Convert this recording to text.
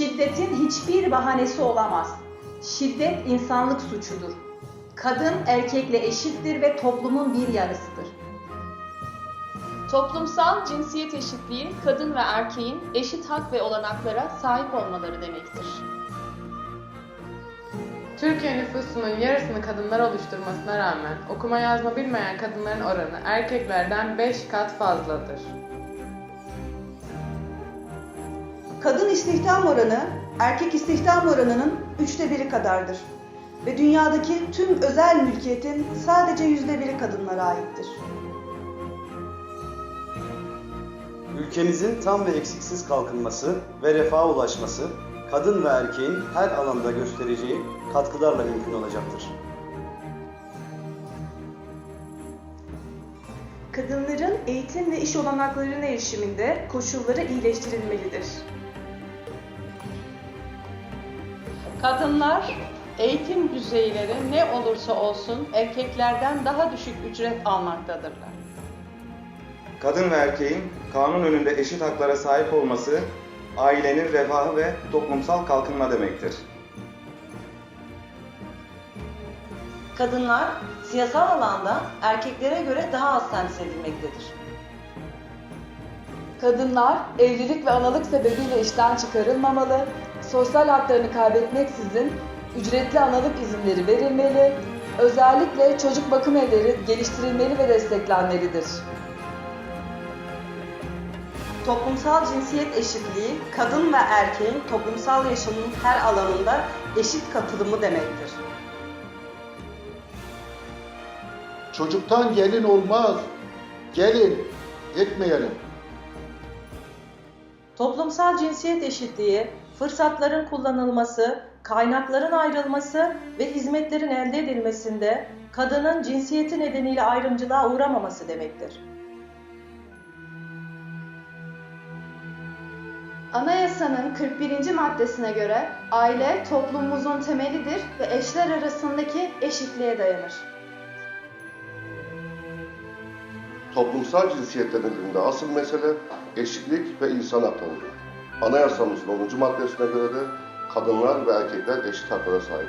hiçbir bahanesi olamaz. Şiddet insanlık suçudur. Kadın erkekle eşittir ve toplumun bir yarısıdır. Toplumsal cinsiyet eşitliği, kadın ve erkeğin eşit hak ve olanaklara sahip olmaları demektir. Türkiye nüfusunun yarısını kadınlar oluşturmasına rağmen okuma yazma bilmeyen kadınların oranı erkeklerden 5 kat fazladır. Kadın istihdam oranı erkek istihdam oranının üçte biri kadardır. Ve dünyadaki tüm özel mülkiyetin sadece yüzde biri kadınlara aittir. Ülkemizin tam ve eksiksiz kalkınması ve refaha ulaşması kadın ve erkeğin her alanda göstereceği katkılarla mümkün olacaktır. Kadınların eğitim ve iş olanaklarına erişiminde koşulları iyileştirilmelidir. Kadınlar eğitim düzeyleri ne olursa olsun erkeklerden daha düşük ücret almaktadırlar. Kadın ve erkeğin kanun önünde eşit haklara sahip olması ailenin refahı ve toplumsal kalkınma demektir. Kadınlar siyasal alanda erkeklere göre daha az temsil edilmektedir. Kadınlar evlilik ve analık sebebiyle işten çıkarılmamalı, sosyal haklarını kaybetmeksizin ücretli analık izinleri verilmeli, özellikle çocuk bakım evleri geliştirilmeli ve desteklenmelidir. Toplumsal cinsiyet eşitliği, kadın ve erkeğin toplumsal yaşamın her alanında eşit katılımı demektir. Çocuktan gelin olmaz. Gelin etmeyelim. Toplumsal cinsiyet eşitliği, fırsatların kullanılması, kaynakların ayrılması ve hizmetlerin elde edilmesinde kadının cinsiyeti nedeniyle ayrımcılığa uğramaması demektir. Anayasanın 41. maddesine göre aile toplumumuzun temelidir ve eşler arasındaki eşitliğe dayanır. Toplumsal cinsiyet denildiğinde asıl mesele eşitlik ve insan haklarıdır. Anayasamızın 10. maddesine göre de kadınlar ve erkekler eşit haklara sahip.